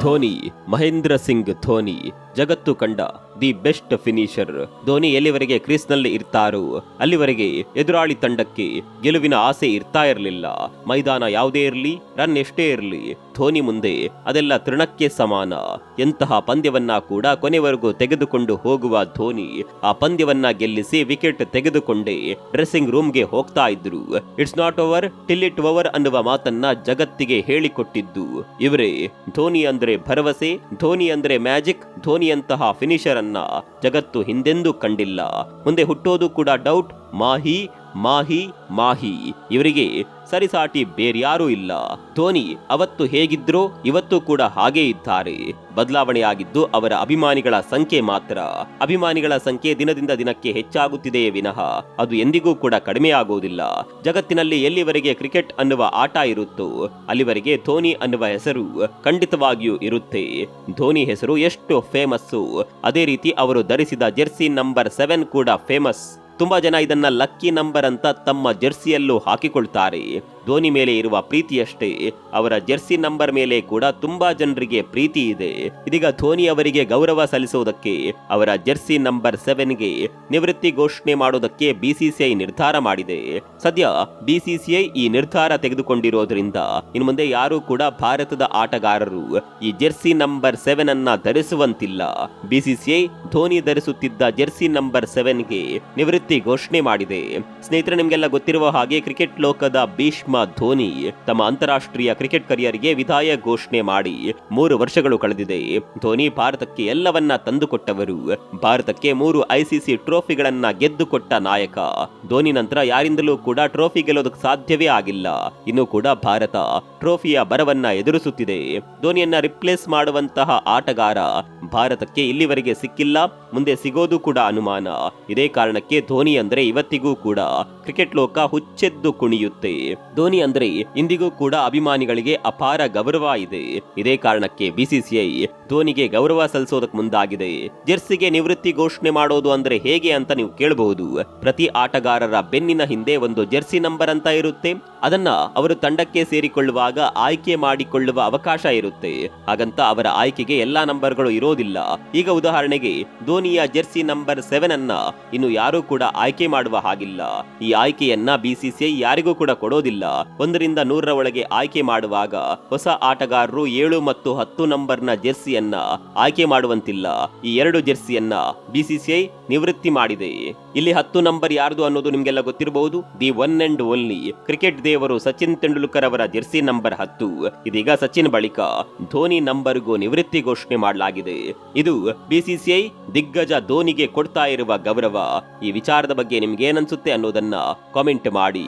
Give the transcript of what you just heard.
ಧೋನಿ ಮಹೇಂದ್ರ ಸಿಂಗ್ ಧೋನಿ ಜಗತ್ತು ಕಂಡ the best finisher. Dhoni ಎಲ್ಲಿವರೆಗೆ ಕ್ರೀಸ್ನಲ್ಲಿ ಇರ್ತಾರೋ, ಅಲ್ಲಿವರೆಗೆ ಎದುರಾಳಿ ತಂಡಕ್ಕೆ ಗೆಲುವಿನ ಆಸೆ ಇರ್ತಾ ಇರಲಿಲ್ಲ. ಮೈದಾನ ಯಾವುದೇ ಇರಲಿ, ರನ್ ಎಷ್ಟೇ ಇರಲಿ, ಧೋನಿ ಮುಂದೆ ಅದೆಲ್ಲ ತೃಣಕ್ಕೆ ಸಮಾನ. ಎಂತಹ ಪಂದ್ಯವನ್ನ ಕೂಡ ಕೊನೆವರೆಗೂ ತೆಗೆದುಕೊಂಡು ಹೋಗುವ ಧೋನಿ ಆ ಪಂದ್ಯವನ್ನ ಗೆಲ್ಲಿಸಿ ವಿಕೆಟ್ ತೆಗೆದುಕೊಂಡೇ ಡ್ರೆಸ್ಸಿಂಗ್ ರೂಮ್ಗೆ ಹೋಗ್ತಾ ಇದ್ರು. It's not over, till it over ಅನ್ನುವ ಮಾತನ್ನ ಜಗತ್ತಿಗೆ ಹೇಳಿಕೊಟ್ಟಿದ್ದು. ಇವರೇ, ಧೋನಿ ಅಂದ್ರೆ ಭರವಸೆ, ಧೋನಿ ಅಂದ್ರೆ ಮ್ಯಾಜಿಕ್ ಧೋನಿಯಂತಹ ಫಿನಿಷರ್ ಅನ್ನ ಜಗತ್ತು ಹಿಂದೆಂದೂ ಕಂಡಿಲ್ಲ. ಮುಂದೆ ಹುಟ್ಟೋದು ಕೂಡ ಡೌಟ್ ಮಾಹಿ ಮಾಹಿ ಮಾಹಿ, ಇವರಿಗೆ ಸರಿಸಾಟಿ ಬೇರ್ಯಾರೂ ಇಲ್ಲ. ಧೋನಿ ಅವತ್ತು ಹೇಗಿದ್ರೋ ಇವತ್ತು ಕೂಡ ಹಾಗೇ ಇದ್ದಾರೆ. ಬದಲಾವಣೆಯಾಗಿದ್ದು ಅವರ ಅಭಿಮಾನಿಗಳ ಸಂಖ್ಯೆ ಮಾತ್ರ. ಅಭಿಮಾನಿಗಳ ಸಂಖ್ಯೆ ದಿನದಿಂದ ದಿನಕ್ಕೆ ಹೆಚ್ಚಾಗುತ್ತಿದೆಯೇ ವಿನಃ, ಅದು ಎಂದಿಗೂ ಕೂಡ ಕಡಿಮೆಯಾಗುವುದಿಲ್ಲ. ಜಗತ್ತಿನಲ್ಲಿ ಎಲ್ಲಿವರೆಗೆ ಕ್ರಿಕೆಟ್ ಅನ್ನುವ ಆಟ ಇರುತ್ತೋ, ಅಲ್ಲಿವರೆಗೆ ಧೋನಿ ಅನ್ನುವ ಹೆಸರು ಖಂಡಿತವಾಗಿಯೂ ಇರುತ್ತೆ. ಧೋನಿ ಹೆಸರು ಎಷ್ಟು ಫೇಮಸ್ಸು, ಅದೇ ರೀತಿ ಅವರು ಧರಿಸಿದ ಜೆರ್ಸಿ ನಂಬರ್ ಸೆವೆನ್ ಕೂಡ ಫೇಮಸ್. ತುಂಬಾ ಜನ ಇದನ್ನ ಲಕ್ಕಿ ನಂಬರ್ ಅಂತ ತಮ್ಮ ಜೆರ್ಸಿಯಲ್ಲೂ ಹಾಕಿಕೊಳ್ತಾರೆ. ಧೋನಿ ಮೇಲೆ ಇರುವ ಪ್ರೀತಿಯಷ್ಟೇ, ಅವರ ಜೆರ್ಸಿ ನಂಬರ್ ಮೇಲೆ ಕೂಡ ತುಂಬಾ ಜನರಿಗೆ ಪ್ರೀತಿ ಇದೆ. ಇದೀಗ ಧೋನಿ ಅವರಿಗೆ ಗೌರವ ಸಲ್ಲಿಸುವುದಕ್ಕೆ, ಅವರ ಜೆರ್ಸಿ ನಂಬರ್ ಸೆವೆನ್ಗೆ ನಿವೃತ್ತಿ ಘೋಷಣೆ ಮಾಡುವುದಕ್ಕೆ ಬಿಸಿಸಿಐ ನಿರ್ಧಾರ ಮಾಡಿದೆ. ಸದ್ಯ ಬಿಸಿಸಿಐ ಈ ನಿರ್ಧಾರ ತೆಗೆದುಕೊಂಡಿರೋದ್ರಿಂದ, ಇನ್ನು ಮುಂದೆ ಯಾರೂ ಕೂಡ ಭಾರತದ ಆಟಗಾರರು ಈ ಜೆರ್ಸಿ ನಂಬರ್ ಸೆವೆನ್ ಅನ್ನ ಧರಿಸುವಂತಿಲ್ಲ. ಬಿಸಿಸಿಐ ಧೋನಿ ಧರಿಸುತ್ತಿದ್ದ ಜೆರ್ಸಿ ನಂಬರ್ ಸೆವೆನ್ಗೆ ನಿವೃತ್ತಿ ಘೋಷಣೆ ಮಾಡಿದೆ. ಸ್ನೇಹಿತರೆ, ನಿಮಗೆಲ್ಲ ಗೊತ್ತಿರುವ ಹಾಗೆ ಕ್ರಿಕೆಟ್ ಲೋಕದ ಭೀಷ್ಮ ಧೋನಿ ತಮ್ಮ ಅಂತಾರಾಷ್ಟ್ರೀಯ ಕ್ರಿಕೆಟ್ ಕರಿಯರ್ಗೆ ವಿದಾಯ ಘೋಷಣೆ ಮಾಡಿ ಮೂರು ವರ್ಷಗಳು ಕಳೆದಿದೆ. ಧೋನಿ ಭಾರತಕ್ಕೆ ಎಲ್ಲವನ್ನ ತಂದುಕೊಟ್ಟವರು. ಭಾರತಕ್ಕೆ ಮೂರು ಐಸಿಸಿ ಟ್ರೋಫಿಗಳನ್ನ ಗೆದ್ದುಕೊಟ್ಟ ನಾಯಕ. ಧೋನಿ ನಂತರ ಯಾರಿಂದಲೂ ಕೂಡ ಟ್ರೋಫಿ ಗೆಲ್ಲೋದಕ್ಕೆ ಸಾಧ್ಯವೇ ಆಗಿಲ್ಲ. ಇನ್ನು ಕೂಡ ಭಾರತ ಟ್ರೋಫಿಯ ಬರವನ್ನ ಎದುರಿಸುತ್ತಿದೆ. ಧೋನಿಯನ್ನ ರಿಪ್ಲೇಸ್ ಮಾಡುವಂತಹ ಆಟಗಾರ ಭಾರತಕ್ಕೆ ಇಲ್ಲಿವರೆಗೆ ಸಿಕ್ಕಿಲ್ಲ, ಮುಂದೆ ಸಿಗೋದು ಕೂಡ ಅನುಮಾನ. ಇದೇ ಕಾರಣಕ್ಕೆ ಧೋನಿ ಅಂದ್ರೆ ಇವತ್ತಿಗೂ ಕೂಡ ಕ್ರಿಕೆಟ್ ಲೋಕ ಹುಚ್ಚೆದ್ದು ಕುಣಿಯುತ್ತೆ. ಧೋನಿ ಅಂದ್ರೆ ಇಂದಿಗೂ ಕೂಡ ಅಭಿಮಾನಿಗಳಿಗೆ ಅಪಾರ ಗೌರವ ಇದೆ. ಇದೇ ಕಾರಣಕ್ಕೆ ಬಿಸಿಸಿಐ ಧೋನಿಗೆ ಗೌರವ ಸಲ್ಲಿಸೋದಕ್ಕೆ ಮುಂದಾಗಿದೆ. ಜೆರ್ಸಿಗೆ ನಿವೃತ್ತಿ ಘೋಷಣೆ ಮಾಡೋದು ಅಂದ್ರೆ ಹೇಗೆ ಅಂತ ನೀವು ಕೇಳಬಹುದು. ಪ್ರತಿ ಆಟಗಾರರ ಬೆನ್ನಿನ ಹಿಂದೆ ಒಂದು ಜೆರ್ಸಿ ನಂಬರ್ ಅಂತ ಇರುತ್ತೆ. ಅದನ್ನ ಅವರು ತಂಡಕ್ಕೆ ಸೇರಿಕೊಳ್ಳುವಾಗ ಆಯ್ಕೆ ಮಾಡಿಕೊಳ್ಳುವ ಅವಕಾಶ ಇರುತ್ತೆ. ಹಾಗಂತ ಅವರ ಆಯ್ಕೆಗೆ ಎಲ್ಲಾ ನಂಬರ್ಗಳು ಇರೋದಿಲ್ಲ. ಈಗ ಉದಾಹರಣೆಗೆ, ಧೋನಿಯ ಜೆರ್ಸಿ ನಂಬರ್ ಸೆವೆನ್ ಅನ್ನ ಇನ್ನು ಯಾರೂ ಕೂಡ ಆಯ್ಕೆ ಮಾಡುವ ಹಾಗಿಲ್ಲ. ಈ ಆಯ್ಕೆಯನ್ನ ಬಿಸಿಸಿಐ ಯಾರಿಗೂ ಕೂಡ ಕೊಡೋದಿಲ್ಲ. ಒಂದರಿಂದ ನೂರರ ಒಳಗೆ ಆಯ್ಕೆ ಮಾಡುವಾಗ ಹೊಸ ಆಟಗಾರರು ಏಳು ಮತ್ತು ಹತ್ತು ನಂಬರ್ನ ಜೆರ್ಸಿಯನ್ನ ಆಯ್ಕೆ ಮಾಡುವಂತಿಲ್ಲ. ಈ ಎರಡು ಜೆರ್ಸಿಯನ್ನ ಬಿಸಿಸಿಐ ನಿವೃತ್ತಿ ಮಾಡಿದೆ. ಇಲ್ಲಿ ಹತ್ತು ನಂಬರ್ ಯಾರ್ದು ಅನ್ನೋದು ನಿಮ್ಗೆಲ್ಲ ಗೊತ್ತಿರಬಹುದು? The one and only cricket ದೇವರು ಸಚಿನ್ ತೆಂಡೂಲ್ಕರ್ ಅವರ ಜೆರ್ಸಿ ನಂಬರ್ ಹತ್ತು. ಇದೀಗ ಸಚಿನ್ ಬಳಿಕ ಧೋನಿ ನಂಬರ್ಗೂ ನಿವೃತ್ತಿ ಘೋಷಣೆ ಮಾಡಲಾಗಿದೆ. ಇದು ಬಿಸಿಸಿಐ ದಿಗ್ಗಜ ಧೋನಿಗೆ ಕೊಡ್ತಾ ಇರುವ ಗೌರವ. ಈ ವಿಚಾರದ ಬಗ್ಗೆ ನಿಮ್ಗೆ ಏನನ್ಸುತ್ತೆ ಅನ್ನೋದನ್ನ ಕಾಮೆಂಟ್ ಮಾಡಿ.